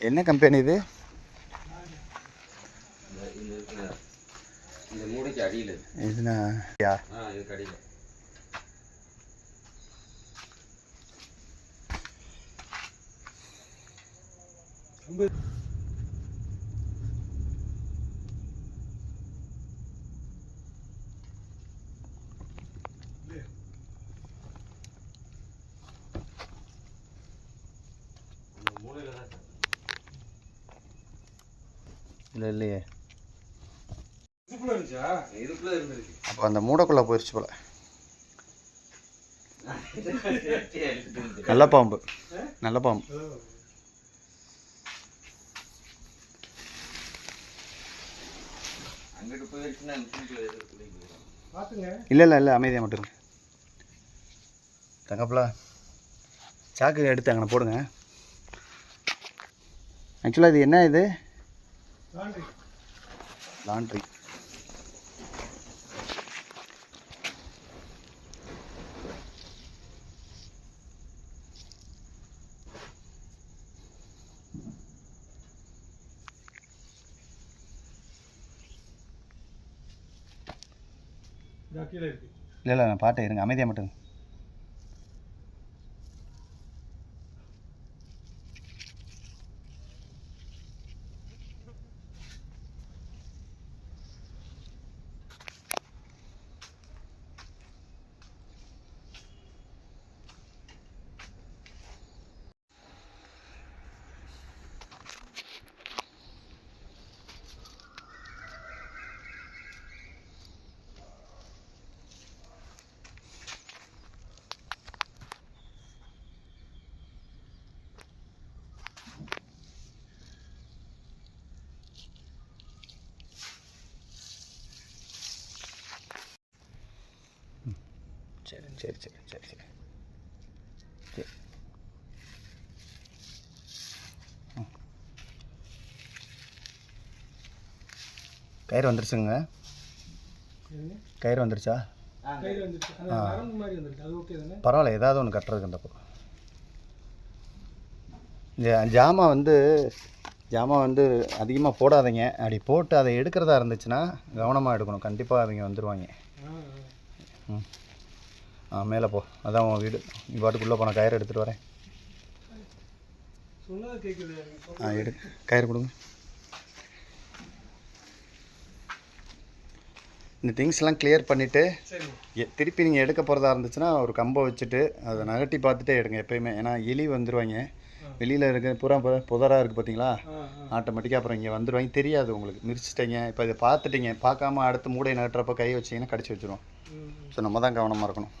என்ன கம்பெனி இது? இந்த இதுனா அடியில் இல்லை இல்லையே. அப்போ அந்த மூடைக்குள்ளே போயிடுச்சு போல. நல்ல பாம்பு. நல்ல பாம்பு. இல்லை இல்லை இல்லை அமைதியாக மட்டும் தங்கப்பில் சாக்கு எடுத்து அங்கே போடுங்க. ஆக்சுவலாக இது என்ன இது? லாண்ட்ரி. இல்லை இல்லை நான் பாட்டை இருங்க. அமைதியாக மட்டும் இருங்க. சரி சரி சரி சரி. கயிறு வந்துருச்சுங்க? கயிறு வந்துருச்சா? பரவாயில்ல ஏதாவது ஒன்று கட்டுறதுக்கு இந்த பக்கம். ஜாமான் வந்து ஜாமான் வந்து அதிகமாக போடாதீங்க. அப்படி போட்டு அதை எடுக்கிறதா இருந்துச்சுன்னா கவனமாக எடுக்கணும். கண்டிப்பாக அவங்க வந்துடுவாங்க. ம். ஆ மேலே போ. அதான் உன் வீடு. நீ பாட்டுக்குள்ளே போன கயிறு எடுத்துகிட்டு வரேன். ஆ எடு. கயிறு கொடுங்க. இந்த திங்ஸ்லாம் கிளியர் பண்ணிவிட்டு திருப்பி நீங்கள் எடுக்க போகிறதா இருந்துச்சுன்னா ஒரு கம்பை வச்சுட்டு அதை நகட்டி பார்த்துட்டே எடுங்க எப்பயுமே. ஏன்னா எலி வந்துடுவாங்க வெளியில் இருக்க பூரா புத- புதரா இருக்குது பார்த்தீங்களா ஆட்டோமேட்டிக்காக அப்புறம் இங்கே வந்துடுவாங்க தெரியாது உங்களுக்கு. மிரிச்சிட்டீங்க இப்போ இதை பார்த்துட்டீங்க. பார்க்காம அடுத்து மூடை நகட்டுறப்ப கை வச்சிங்கன்னா கடிச்சு வச்சிரும். ம் ம். ஸோ நம்ம தான் கவனமாக இருக்கணும்.